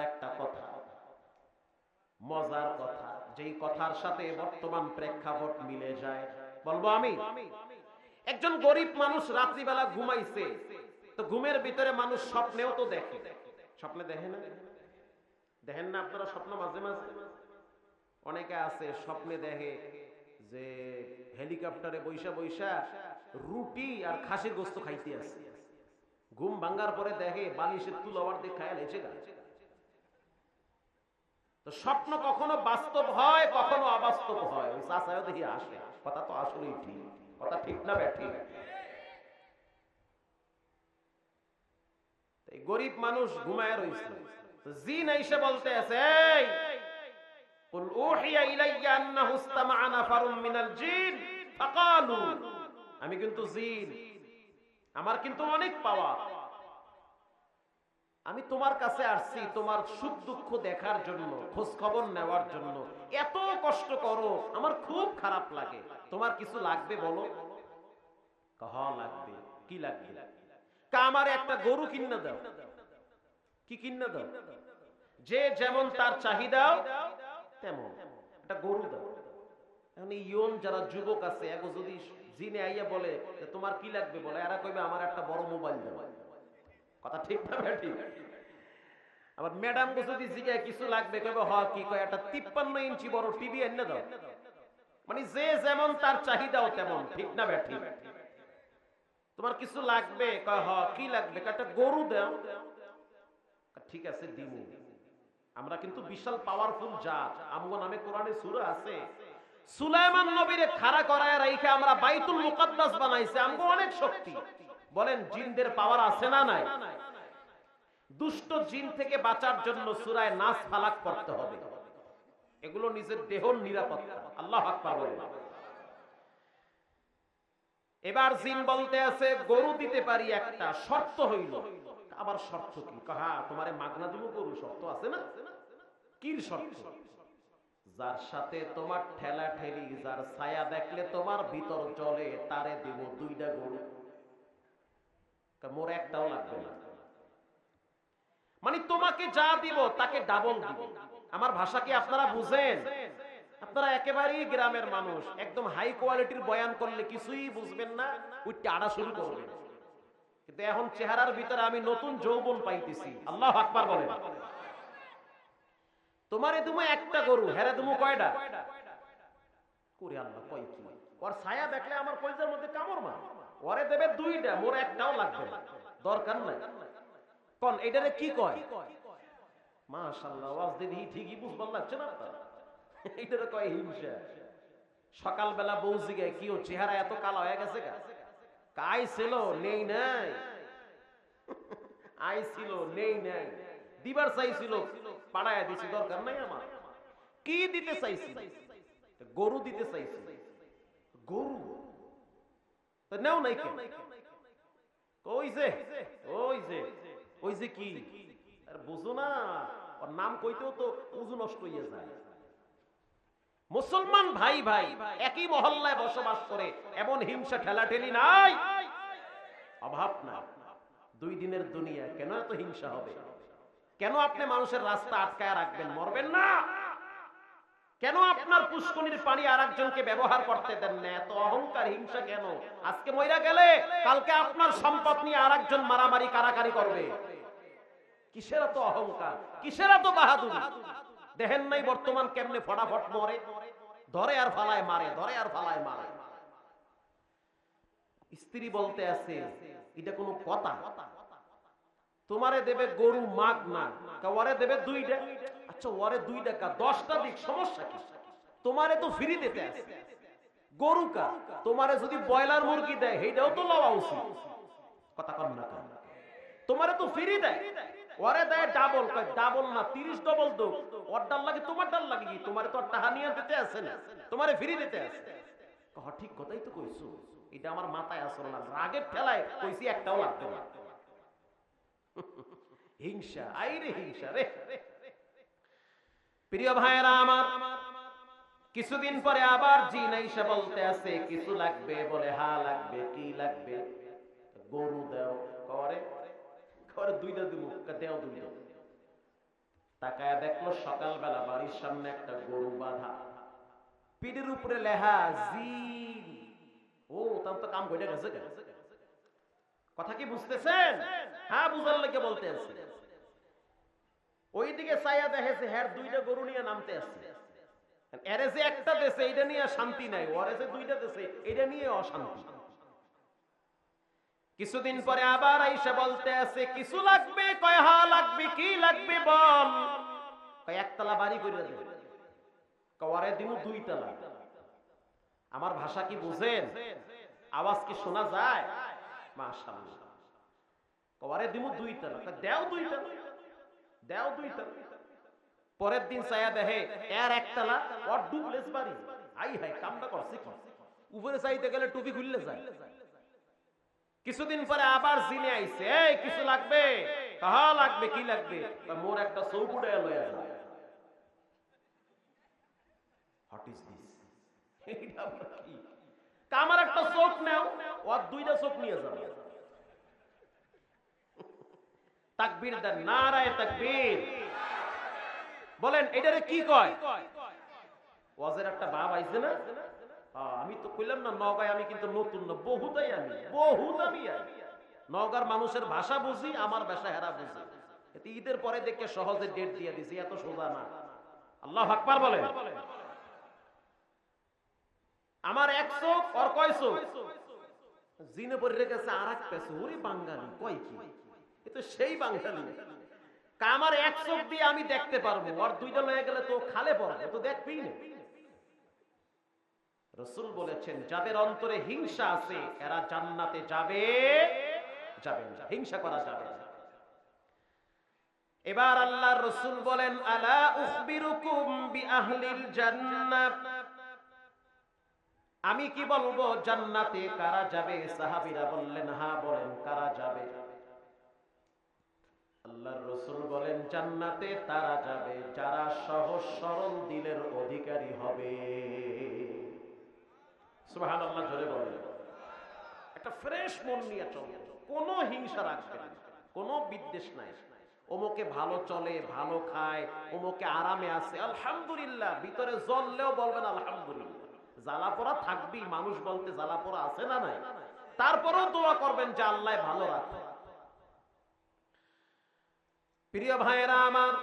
একটা কথা। মজার কথা, যেই কথার সাথে বর্তমান প্রেক্ষাপট মিলে যায়। বলব আমি? একজন গরিব মানুষ রাত্রিবেলা ঘুমাইছে, তো ঘুমের ভিতরে মানুষ স্বপ্নেও তো দেখে। স্বপ্নে দেখে না? দেখেন না আপনারা স্বপ্ন মাঝে মাঝে? অনেকে আছে স্বপ্নে দেখে যে হেলিকপ্টারে বৈশা বৈশা রুটি আর খাসির গোস্ত খাইতে আছে ঘুম ভাঙ্গার পরে দেখে বালিশের তুল আবার দিয়ে খায়া লেছে গা তো স্বপ্ন কখনো বাস্তব হয় কখনো অবাস্তব হয় ওই চাষায় দেখি আসে কথা তো আসলেই ঠিক কথা ঠিক না ব্যাঠিক এই গরিব মানুষ ঘুমায় রয়েছে তো জিন এসে বলতে আছে এই قل اوحي الي انه استمع نفر من الجن فقالوا আমি কিন্তু জিন আমার কিন্তু অনেক পাওয়া আমি তোমার কাছে আসছি তোমার সুখ দুঃখ দেখার জন্য খোঁজ খবর নেওয়ার জন্য। এত কষ্ট করো, আমার খুব খারাপ লাগে। তোমার কিছু লাগবে বলো? লাগবে। কি লাগবে? আমার একটা গরু কিনে দাও। কি কিনে দাও? যে যেমন তার চাহিদা, তেমন। একটা গরু দাও। এখন ইয়ন যারা যুবক আছে, এগো যদি জিনে আইয়া বলে তোমার কি লাগবে বলে? এরা কইবে, আমার একটা বড় মোবাইল দাও। কথা ঠিক না ঠিক। আবার ম্যাডাম যদি জিজ্ঞাসা কিছু লাগবে, কইবে, হ, কি কয়, একটা 53 ইঞ্চি বড় টিভি এনে দাও। মানে যে যেমন তার চাহিদাও তেমন, ঠিক না ব্যাঠি তোমার কিছু লাগবে, কয়, হ, কি লাগবে? একটা গরু দাও। ঠিক আছে, দিমু। আমরা কিন্তু বিশাল পাওয়ারফুল জাত। আমগো নামে কোরআনে সূরা আছে। সুলাইমান নবীরে খাড়া করায় রাইখে আমরা বাইতুল মুকাদ্দাস বানাইছে। আমগো অনেক শক্তি। বলেন, জিনদের পাওয়ার আছে না নাই? দুষ্ট জিন থেকে বাঁচার জন্য সূরায় নাস ফালাক করতে হবে। এগুলো নিজের দেহর নিরাপত্তা। আল্লাহ এবার জিন বলতে আছে, গরু দিতে পারি একটা, শর্ত হইল। আবার শর্ত কি? কাহা তোমারে মাগনা দিব গরু, শর্ত আছে না? কি শর্ত? যার সাথে তোমার ঠেলা ঠেলি যার ছায়া দেখলে তোমার ভিতর চলে তারে দিব দুইটা গরু। তা মোর একটাও লাগবে না। মানে তোমাকে যা দিব তাকে ডাবল দিব। আমার ভাষা কি আপনারা বুঝেন? আপনারা একেবারেই গ্রামের মানুষ, একদম হাই কোয়ালিটির বয়ান করলে কিছুই বুঝবেন না ওই টাড়া শুরু করবেন। কিন্তু এখন চেহারার ভিতরে আমি নতুন যৌবন পাইতেছি। আল্লাহ আকবার বলেন। তোমারে তুমি একটা গরু, হেরে তুমি কয়টা? করে আল্লাহ, কয় কি? ওর ছায়া দেখলে আমার কলজার মধ্যে কামড় মা ওরে দেবে দুইটা, মোর একটাও লাগবে। দরকার নাই। কোন, এটারে কি কয়? মাশাআল্লাহ, ওয়াজ দিদি ঠিকই বুঝবার লাগছে না এটারে কয় হিংসা। সকালবেলা বউ জিগে কি ও চেহারা এত কালো হয়ে গেছে গা? কাই ছিল? নেই নাই। আই ছিল? নেই নাই। দিবার চাইছিল, পাড়ায় দিছি, দরকার নাই আমার। কি দিতে চাইছি? গরু দিতে চাইছি। গরু? তো নেও নাই কেন ওই যে ওই যে ওই যে কি আর বুঝো না ওর নাম কইতেও তো উজু নষ্ট হয়ে যায় মুসলমান ভাই ভাই একই মহল্লায় বসবাস করে এমন হিংসা ঠেলাঠেলি নাই অভাব না দুই দিনের দুনিয়া কেন এত হিংসা হবে কেন আপনি মানুষের রাস্তা আটকায় রাখবেন মরবেন না কেন আপনার পুষ্কনির পানি আর একজনকে ব্যবহার করতে দেন না? এত অহংকার, হিংসা কেন? আজকে মইরা গেলে, কালকে আপনার সম্পদ নিয়ে আর একজন মারামারি কারাকারি করবে। কিসের এত অহংকার? কিসের এত বাহাদুরি? দেখেন নাই বর্তমান কেমনে ফটাফট মরে? ধরে আর ফালায় মারে, ধরে আর ফালায় মারে। স্ত্রী বলতে আছে, এটা কোনো কথা। তোমারে দেবে গরু, মাগ না ওরে দেবে দুইটা? আচ্ছা ওরে দুই টাকা দশটা দিক, সমস্যা কি? তোমারে তো ফ্রি দিতে গরু কা? তোমারে যদি ব্রয়লার মুরগি দেয়, সেইটাও তো লওয়া উচিত। কথা কর না? তোমারে তো ফ্রি দেয়। ওরে দেয় ডাবল কয় ডাবল না, তিরিশ ডবল দো। ওর ডাল লাগে, তোমার ডাল লাগে কি? তোমারে তো টাকা নিয়ে দিতে আছে না। তোমারে ফ্রি দিতে আছে। ঠিক কথাই তো কইছো। এটা আমার মাথায় আসল না। রাগের ঠেলায় কইছি একটাও লাগবে না। হিংসা, আইরে হিংসা রে। প্রিয় ভাইয়েরা আমার, কিছুদিন পরে আবার জিন আইসা বলতে আছে, কিছু লাগবে? বলে, হা, লাগবে। কি লাগবে? গরু দাও। করে? করে দুইটা দিব। দেও দুইটা। তাকায় দেখল সকালবেলা বাড়ির সামনে একটা গরু বাঁধা। পিঠের উপরে লেহা জি ও তার তো কাম করে গেছে গা। কথা কি বুঝতেছেন? হ্যাঁ বুঝার লেগে বলতে আছে। ওইদিকে চাইয়া দেখেছে হ্যার দুইটা গরু নিয়ে নামতে আছে। এরে যে একটা দেশে এটা নিয়ে শান্তি নাই। ওরে যে দুইটা দেশে এটা নিয়ে অশান্তি। কিছুদিন পরে আবার বলতে আছে, কিছু লাগবে? কয়, হা, লাগবে, কি লাগবে, বল? কয়, একতলা বাড়ি করে দে। কওয়ারে দিমু দুই তলা আমার ভাষা কি বুঝেন? আওয়াজ কি শোনা যায়? পরের দিন এর একতলা ওর ডুপ্লেস বাড়ি। আই হাই, কামটা উপরে চাইতে গেলে টুপি খুললে যায়। কিছুদিন পরে আবার জিনে আইছে, এই, কিছু লাগবে? কাহা লাগবে, কি লাগবে? মোর একটা চৌকুটা লয়া যা। হোয়াট ইজ দিস আমার একটা চোখ নাও ওর দুইটা চোখ নিয়ে যাবে। তাকবীর দেন, নারায়ে তাকবীর। বলেন, এটারে কি কয়? ওয়াজের একটা আইছে না? আমি তো কইলাম না, নগায় আমি কিন্তু নতুন না, বহুতাই আমি, বহুত আমি নগার মানুষের ভাষা বুঝি, আমার ভাষা হেরা বুঝি। ঈদের পরে দেখে সহজে ডেট দিয়ে দিছি, এত সোজা না। আল্লাহ আকবার বলে আমার এক চোখ আর কয় চোখ জিনে পরে রেখেছে আর এক পেছে ওরে বাঙালি, কয় কি? এ তো সেই বাঙালি। আমার এক চোখ দিয়ে আমি দেখতে পারব। আর দুইটা লয়ে গেলে তো খালে পড়বে তো দেখবেই না। রসুল বলেছেন, যাদের অন্তরে হিংসা আছে, এরা জান্নাতে যাবে যাবে না। হিংসা করা যাবে না। এবার আল্লাহ রসুল বলেন, আলা উখবিরুকুম বিআহলিল জান্নাত আমি কি বলব, জান্নাতে কারা যাবে? সাহাবীরা বললেন হ্যাঁ বলেন, কারা যাবে? আল্লাহর রসুল বলেন, জান্নাতে তারা যাবে, যারা সহজ সরল দিলের অধিকারী হবে। সুবাহান আল্লাহ জোরে বলেন। একটা ফ্রেশ মন নিয়ে চলে, কোনো হিংসা রাখবে না, কোনো বিদ্বেষ নাই। ওমকে ভালো চলে, ভালো খায় ওমকে আরামে আছে, আলহামদুলিল্লাহ, ভিতরে জ্বললেও বলবেন, আলহামদুলিল্লাহ। জ্বালা পোড়া থাকবি মানুষ বলতে জ্বালা পোড়া আছে না নাই তারপরেও দোয়া করবেন যে আল্লাহ ভালো রাখে প্রিয় ভাইয়েরা আমার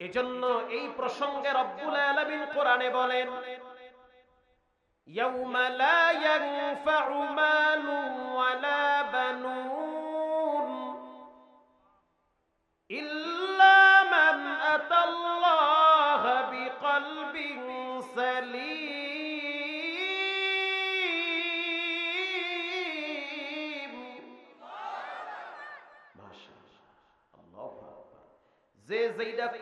এজন্য এই প্রসঙ্গে রব্বুল আলামিন কোরআনে বলেন يوم لا ينفع مال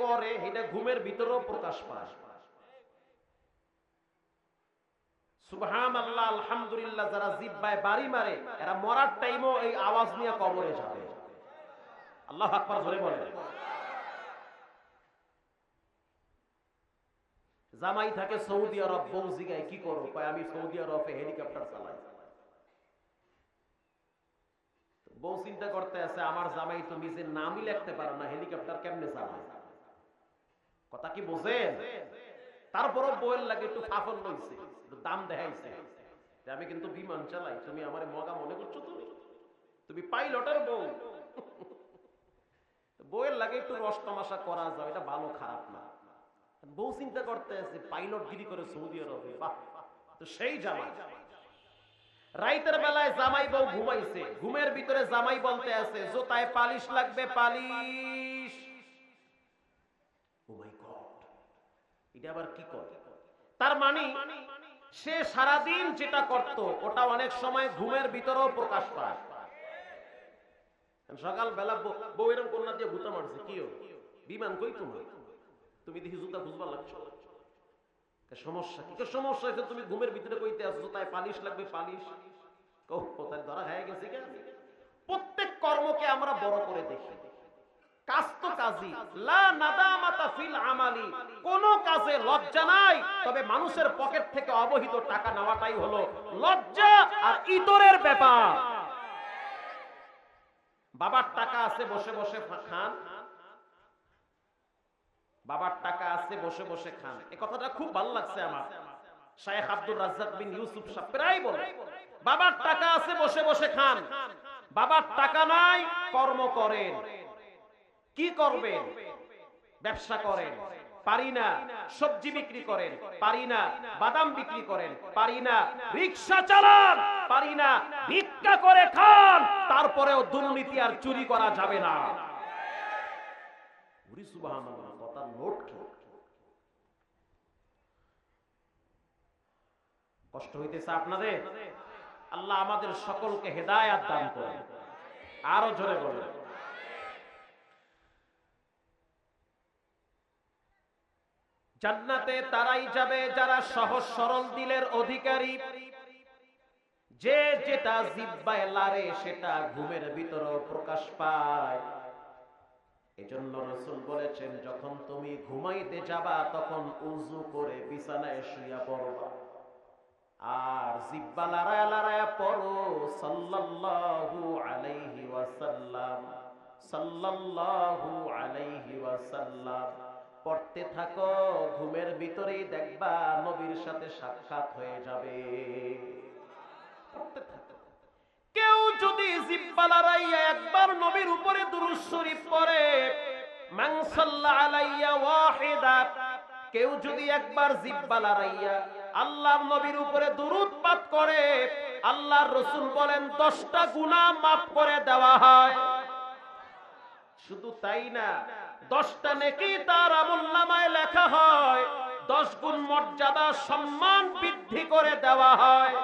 করে, এটা ঘুমের ভিতরেও প্রকাশ পায়। জামাই থাকে সৌদি আরব, বউ জিগায়, কি করো? কয়, আমি সৌদি আরবে হেলিকপ্টার চালাই। বউ চিন্তা করতে আছে, আমার জামাই তো নিজের নামই লিখতে পারো না, হেলিকপ্টার কেমনে চালায়? কথা কি বোঝেন? তারপরও বউয়ের লাগে একটু ফাফল লইছে একটু দাম দেখাইছে। আমি কিন্তু বিমান চালাই, তুমি আমার মগা মনে করছ তুমি তুমি পাইলটের বউ। বউয়ের লাগে একটু রস তামাশা করা যায়, এটা ভালো, খারাপ না। বউ চিন্তা করতে আছে, পাইলট গিরি করে সৌদি আরবে, বাহ। তো সেই জামাই। রাইতের বেলায় জামাই বউ ঘুমাইছে, ঘুমের ভিতরে জামাই বলতে আছে, জোতায় পালিশ লাগবে, পালিশ। এটা আবার কি করে? তার মানে সে সারাদিন যেটা করত, ওটা অনেক সময় ঘুমের ভিতরেও প্রকাশ পায়। সকাল বেলা বউ এরকম কন্যা দিয়ে ভূতা মারছে, কি? বিমান কই তোমার? তুমি দেখি জুতা খুঁজবার লাগছো? সমস্যা কি? সমস্যা হয়েছে? তুমি ঘুমের ভিতরে কইতে আসছো তাই পালিশ লাগবে, পালিশ। কোথায় ধরা হয়ে গেছে কেন প্রত্যেক কর্মকে আমরা বড় করে দেখি। কাজ তো কাজই। লা নাদামাতা আমালি। কোন কাজে লজ্জা নাই, তবে মানুষের পকেট থেকে অবহিত টাকা নেওয়াটাই হলো লজ্জা আর ইতরের ব্যাপার। বাবার টাকা আছে, বসে বসে খান। বাবার টাকা আছে, বসে বসে খান। এ কথাটা খুব ভালো লাগছে আমার। শায়েখ আব্দুর রাজ্জাক বিন ইউসুফ সাহেব প্রায় বলে, বাবার টাকা আছে, বসে বসে খান। বাবার টাকা নাই, কর্ম করেন। কি করবেন? ব্যবসা করেন, পারি না সবজি বিক্রি করেন, পারি না বাদাম বিক্রি করেন, পারি না রিক্সা চালান, পারি না ভিক্ষা করে খান, তারপরেও দুর্নীতি আর চুরি করা যাবে না। কষ্ট হইতেছে আপনাদের? আল্লাহ আমাদের সকলকে হেদায়াত দান করেন। আরও জোরে বলেন। জান্নাতে তারাই যাবে যারা সহজ সরল দিলের অধিকারী। যে যেটা জিব্বায় লারে, সেটা ঘুমের ভিতরেও প্রকাশ পায়। এজন্য রসুল বলেছেন, যখন তুমি ঘুমাইতে যাবা, তখন উজু করে বিছানায় শুইয়া পড়বা আর জিব্বা লড়ায় লড়ায় পড়ো, সাল্লাল্লাহু আলাইহি ওয়াসাল্লাম, সাল্লাল্লাহু আলাইহি ওয়াসাল্লাম। পড়তে থাকো, ঘুমের ভিতরেই দেখবা নবীর সাথে সাক্ষাৎ হয়ে যাবে। কেউ যদি জিব্বা লড়াইয়া একবার নবীর উপরে দুরূদ শরীফ পড়ে, মান সাল্লা আলাইয়া ওয়াহিদা, কেউ যদি একবার জিব্বা লড়াইয়া আল্লাহর নবীর উপরে দুরূদ পাঠ করে, আল্লাহর রাসূল বলেন 10টা গুনাহ maaf করে দেওয়া হয়। শুধু তাই না দশটা নেকি তার আমুল্লামায় লেখা হয়। দশ গুণ মর্যাদা সম্মান বৃদ্ধি করে দেওয়া হয়।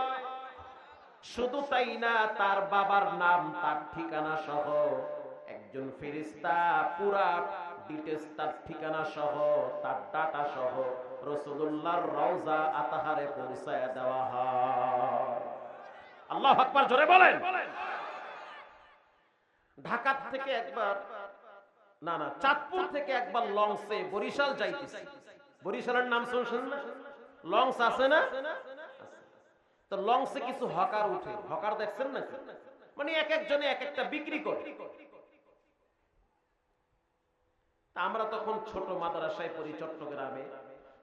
শুধু তাই না, তার বাবার নাম, তার ঠিকানা সহ একজন ফেরিস্তা পুরা ডিটেলস তার ঠিকানা সহ, তার ডাটা সহ রসুল্লাহর রওজা আতাহারে পৌঁছায় দেওয়া হয়। আল্লাহ আকবার, জোরে বলেন। ঢাকা থেকে একবার না না, চাঁদপুর থেকে একবার লঞ্চে বরিশাল যাইতেছি। বরিশালের নাম শুনছেন না? লঞ্চ আছে না? তো লঞ্চে কিছু হকার উঠে। হকার দেখছেন না মানে এক একজনে এক একটা বিক্রি করে। আমরা তখন ছোট মাদ্রাসায় পড়ি চট্টগ্রামে।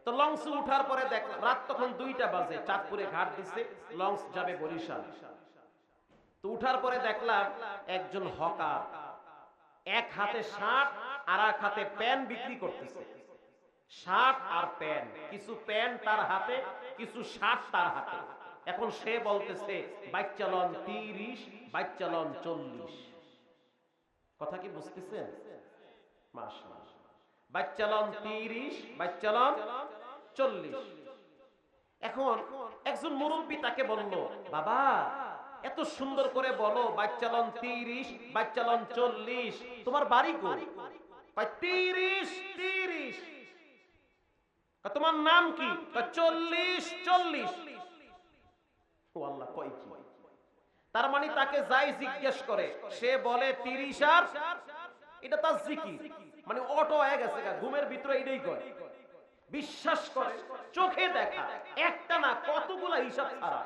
তো লঞ্চে উঠার পরে দেখলাম রাত তখন দুইটা বাজে। চাঁদপুরে ঘাট দিছে, লঞ্চ যাবে বরিশাল। তো উঠার পরে দেখলাম একজন হকার এক হাতে শার্ট আর এক হাতে প্যান বিক্রি করতেছে। শার্ট আর প্যান, কিছু প্যান তার হাতে, কিছু শার্ট তার হাতে। এখন সে বলতেছে বাইক চালন তিরিশ বাইক চালন চল্লিশ। কথা কি বুঝতেছেন মাস মাস বাইক চালন তিরিশ বাইক চালন চল্লিশ। এখন একজন মুরব্বী তাকে বলল, বাবা এত সুন্দর করে বলো বাচ্চালন তিরিশ বাচ্চালন চল্লিশ, তোমার বাড়ি তিরিশ তিরিশ। তোমার নাম কি? চল্লিশ চল্লিশ। ও আল্লাহ, কয় কি? তার মানে তাকে যাই জিজ্ঞেস করে, সে বলে তিরিশ আর, এটা তার জিকি মানে অটো হয়ে গেছে ঘুমের ভিতরে এটাই কয়। বিশ্বাস করে, চোখে দেখা, একটা না কতগুলা হিসাব ছাড়া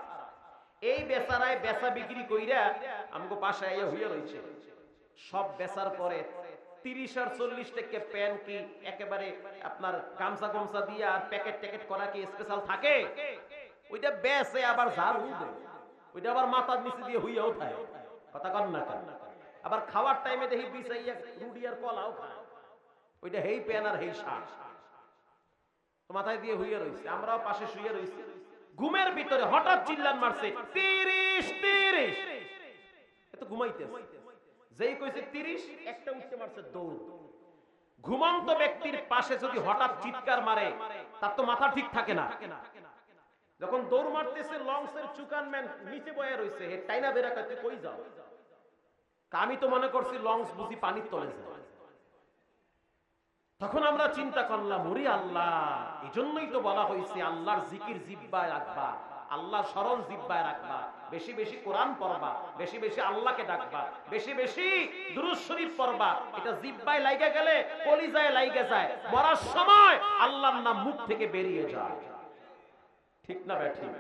এই বেচারায় বেচা বিক্রি কইরা আমগো পাশে আইয়া হইয়া রইছে। সব বেচার পরে তিরিশ আর চল্লিশ টাকা প্যান কি একেবারে আপনার গামছা গামছা দিয়ে আর প্যাকেট ট্যাকেট করা কি স্পেশাল থাকে? ওইটা বেচে আবার ঝাড়ু দেয় ওইটা আবার মাথার নিচে দিয়ে হইয়াও খায় কথা কন না কেন? আবার খাওয়ার টাইমে দেখি বিছাইয়া রুটি আর কলাও খায়। ওইটা হেই প্যান আর হেই শাক। মাথায় দিয়ে হইয়া রইছে। আমরাও পাশে শুয়ে রইছি। ঘুমের ভিতরে হঠাৎ চিল্লান মারছে, তিরিশ তিরিশ। এত ঘুমাইতে যেই কইছে তিরিশ, একটা উঠতে মারছে দৌড়। ঘুমন্ত ব্যক্তির পাশে যদি হঠাৎ চিৎকার মারে, তার তো মাথা ঠিক থাকে না। যখন দৌড় মারতেছে লংসের চুকান ম্যান নিচে বয়ে রইছে, হে টাইনা কাছে কই যাও? আমি তো মনে করছি লংস বুঝি পানির তলে যায়। তখন আমরা চিন্তা করলাম, ওরে আল্লাহ এই জন্যই তো বলা হয়েছে আল্লাহর জিকির জিব্বায় রাখবা আল্লাহ স্মরণ জিব্বায় রাখবা, বেশি বেশি কোরআন পড়বা, বেশি বেশি আল্লাহকে ডাকবা, বেশি বেশি দুরুদ শরীফ পড়বা। এটা জিব্বায় লাইগা গেলে কলিজায় লাইগা যায়, মরার সময় আল্লাহর নাম মুখ থেকে বেরিয়ে যায়। ঠিক না ব্যাঠিক